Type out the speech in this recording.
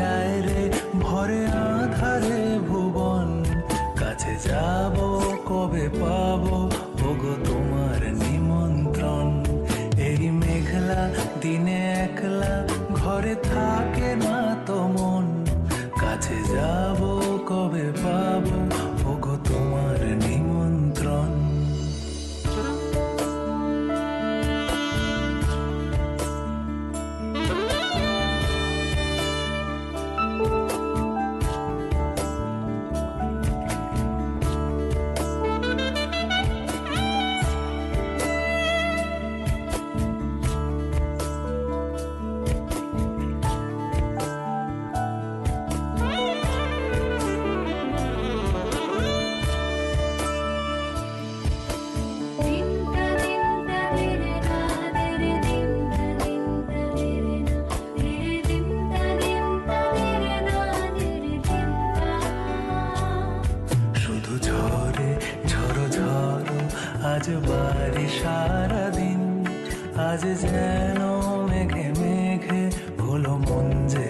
যায় পারি সারাদিন আজ যেন মেঘে মেঘে ভুলো মন যে